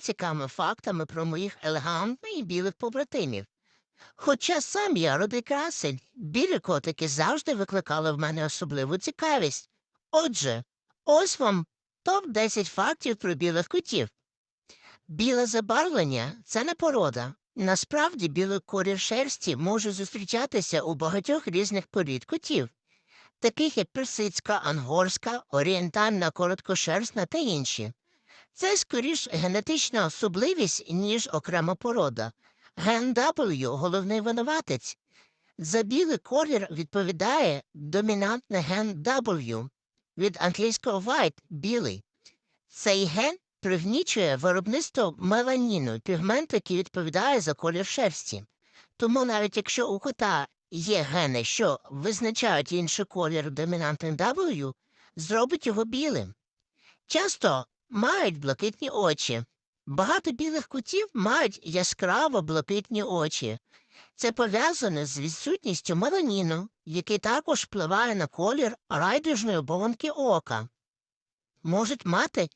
цікавими фактами про моїх елегантних і білих побратимів. Хоча сам я родий красень, білі котики завжди викликали в мене особливу цікавість. Отже, ось вам топ-10 фактів про білих котів. Біле забарвлення це не порода. Насправді білий колір шерсті може зустрічатися у багатьох різних порід котів, таких як персидська, ангорська, орієнтальна, короткошерстна та інші. Це скоріш генетична особливість, ніж окрема порода. Ген W – головний винуватець. За білий колір відповідає домінантний ген W від англійського white – білий. Цей ген пригнічує виробництво меланіну, пігменту, який відповідає за колір шерсті. Тому навіть якщо у кота є гени, що визначають інший колір домінантний W, зробить його білим. Часто мають блакитні очі. Багато білих котів мають яскраво блакитні очі. Це пов'язане з відсутністю меланіну, який також впливає на колір райдужної оболонки ока. Можуть мати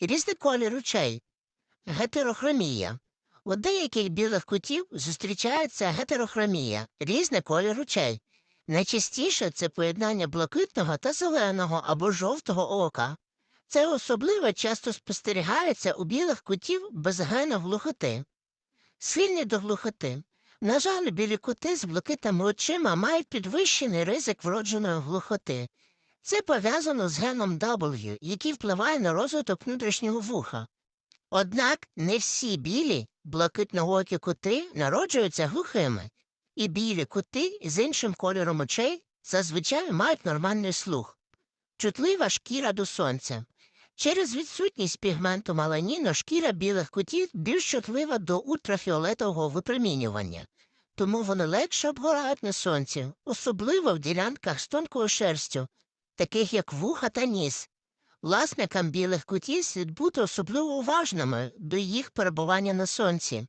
різний колір очей. Гетерохромія. У деяких білих котів зустрічається гетерохромія, різний колір очей. Найчастіше це поєднання блакитного та зеленого або жовтого ока. Це особливо часто спостерігається у білих котів без гену глухоти. Схильні до глухоти. На жаль, білі коти з блакитними очима мають підвищений ризик вродженої глухоти. Це пов'язано з геном W, який впливає на розвиток внутрішнього вуха. Однак не всі білі блакитноокі коти народжуються глухими, і білі коти з іншим кольором очей зазвичай мають нормальний слух. Чутлива шкіра до сонця. Через відсутність пігменту маланіну шкіра білих котів більш чутлива до ультрафіолетового випромінювання, тому вони легше обгорають на сонці, особливо в ділянках з тонкою шерстю, таких як вуха та ніс. Власникам білих котів слід бути особливо уважними до їх перебування на сонці.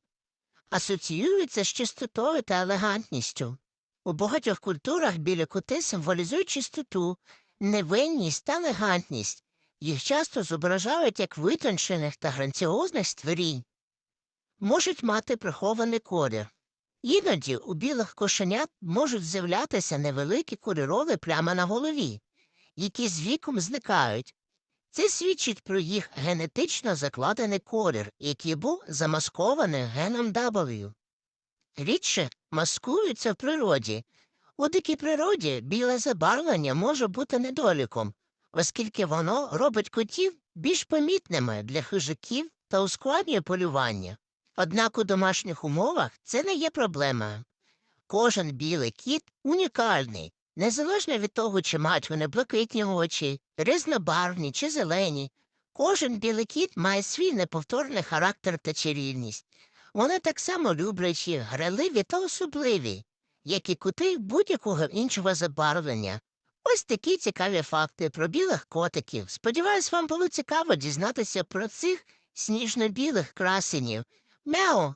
Асоціюються з чистотою та елегантністю. У багатьох культурах білі коти символізують чистоту, невинність та елегантність. Їх часто зображають як витончених та гранціозних створінь. Можуть мати прихований колір. Іноді у білих кошенят можуть з'являтися невеликі кольорові плями на голові, які з віком зникають. Це свідчить про їх генетично закладений колір, який був замаскований геном W. Рідше маскуються в природі. У дикій природі біле забарвлення може бути недоліком, оскільки воно робить котів більш помітними для хижаків та ускладнює полювання. Однак у домашніх умовах це не є проблемою. Кожен білий кіт унікальний, незалежно від того, чи мають вони блакитні очі, різнобарвні чи зелені. Кожен білий кіт має свій неповторний характер та чарівність. Вони так само люблячі, граливі та особливі, як і коти будь-якого іншого забарвлення. Ось такі цікаві факти про білих котиків. Сподіваюсь, вам було цікаво дізнатися про цих сніжно-білих красенів. Мяу,